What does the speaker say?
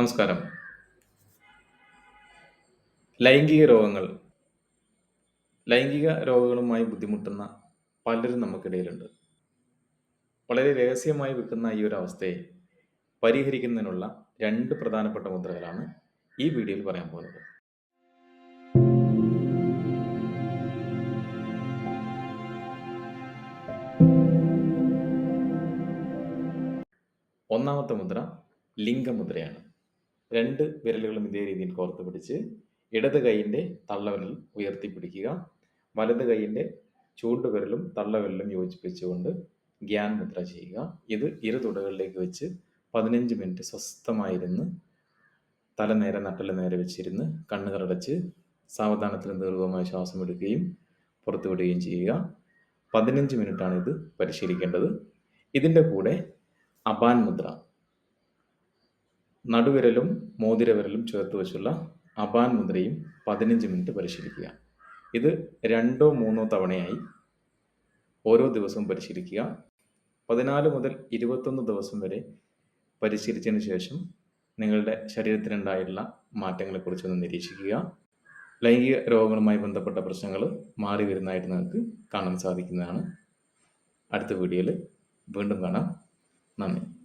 നമസ്കാരം. ലൈംഗിക രോഗങ്ങൾ. ലൈംഗിക രോഗങ്ങളുമായി ബുദ്ധിമുട്ടുന്ന പലരും നമുക്കിടയിലുണ്ട്. വളരെ രഹസ്യമായി വെക്കുന്ന ഈ ഒരു അവസ്ഥയെ പരിഹരിക്കുന്നതിനുള്ള രണ്ട് പ്രധാനപ്പെട്ട മുദ്രകളാണ് ഈ വീഡിയോയിൽ പറയാൻ പോകുന്നത്. ഒന്നാമത്തെ മുദ്ര ലിംഗമുദ്രയാണ്. രണ്ട് വിരലുകളും ഇതേ രീതിയിൽ കോർത്ത് പിടിച്ച് ഇടത് കൈയിന്റെ തള്ളവിരൽ ഉയർത്തിപ്പിടിക്കുക വലത് കൈയിന്റെ ചൂണ്ടുവിരലും തള്ളവിരലും യോജിപ്പിച്ചുകൊണ്ട് ഗ്യാൻ മുദ്ര ചെയ്യുക. ഇത് ഇരു തുടകളിലേക്ക് വെച്ച് പതിനഞ്ച് മിനിറ്റ് സ്വസ്ഥമായിരുന്ന് തല നേരെ നട്ടൽ നേരെ വെച്ചിരുന്ന് കണ്ണുകളടച്ച് സാവധാനത്തിന് ദീർഘമായ ശ്വാസം എടുക്കുകയും പുറത്തുവിടുകയും ചെയ്യുക. പതിനഞ്ച് മിനിറ്റാണ് ഇത് പരിശീലിക്കേണ്ടത്. ഇതിന്റെ കൂടെ അപാൻ മുദ്ര നടുവിരലും മോതിരവിരലും ചേർത്ത് വെച്ചുള്ള അപാൻ മുദ്രയും പതിനഞ്ച് മിനിറ്റ് പരിശീലിക്കുക. ഇത് രണ്ടോ മൂന്നോ തവണയായി ഓരോ ദിവസവും പരിശീലിക്കുക. പതിനാല് മുതൽ ഇരുപത്തൊന്ന് ദിവസം വരെ പരിശീലിച്ചതിന് ശേഷം നിങ്ങളുടെ ശരീരത്തിനുണ്ടായിട്ടുള്ള മാറ്റങ്ങളെക്കുറിച്ചൊന്ന് നിരീക്ഷിക്കുക. ലൈംഗിക രോഗങ്ങളുമായി ബന്ധപ്പെട്ട പ്രശ്നങ്ങൾ മാറി വരുന്നതായിട്ട് നിങ്ങൾക്ക് കാണാൻ സാധിക്കുന്നതാണ്. അടുത്ത വീഡിയോയിൽ വീണ്ടും കാണാം. നന്ദി.